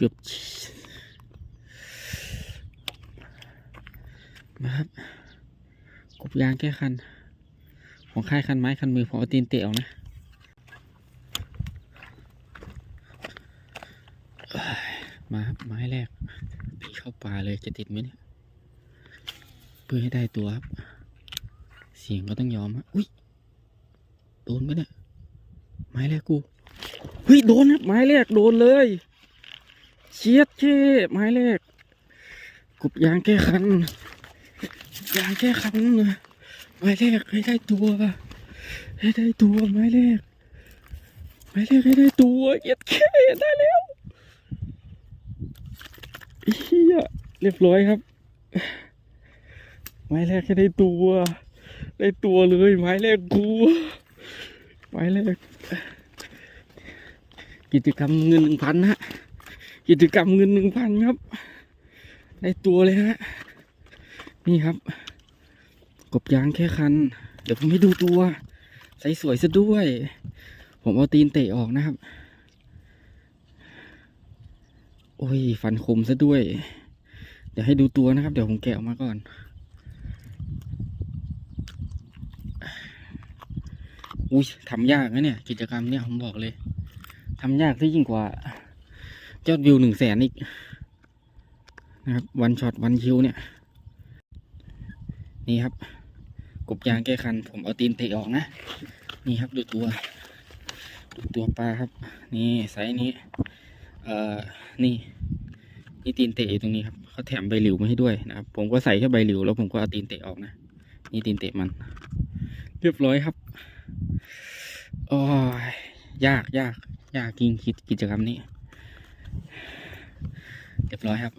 กือบมาครับกบยางแก้คัน ของค่ายคันไม้คันมือผมเอาตีนเตะออกนะมาครับไม้แรกพี่เข้าป่าเลยจะติดไหมเนี่ย เพื่อให้ได้ตัวครับ เสียงก็ต้องยอมฮะอุ้ยโดนไหมเนี่ย ไม้แรกกู เฮ้ย โดนครับ ไม้แรกโดนเลย เชียดเช่ไม้แรกกบยางแก้คันยางแก้คันไม้แรกให้ได้ตัวให้ได้ตัวไม้แรกไม้แรกให้ได้ตัวเอียดแค่ได้แล้วเฮียเรียบร้อยครับ ไม้แรกให้ได้ตัว ได้ตัวเลยไม้แรกกูไม้แรกกิจกรรมเงินหนึ่งพันฮะ กิจกรรมเงินหนึ่งพันครับ ได้ตัวเลยฮะ นี่ครับ กบยางแค่คัน เดี๋ยวผมให้ดูตัว ใส่สวยซะด้วย ผมเอาตีนเตะออกนะครับ โอ้ย ฟันคมซะด้วย เดี๋ยวให้ดูตัวนะครับ เดี๋ยวผมแกะออกมาก่อน อุ้ยทำยากนะเนี่ย กิจกรรมเนี่ยผมบอกเลยทำยากที่ยิ่งกว่า ยอดวิวหนึ่งแสนอีกนะครับ วันช็อตวันคิวเนี่ย นี่ครับ กบยางแก้คัน ผมเอาตีนเตะออกนะ นี่ครับดูตัว ดูตัวปลาครับ นี่ไซส์นี้ เอ่อ นี่ นี่ตีนเตะอยู่ตรงนี้ครับเขาแถมใบหลิวมาให้ด้วยนะครับ ผมก็ใส่แค่ใบหลิวแล้วผมก็เอาตีนเตะออกนะ นี่ตีนเตะมัน เรียบร้อยครับโอ้ยยากยากยากจริงกิจกิจกรรมนี้ เรียบร้อยครับ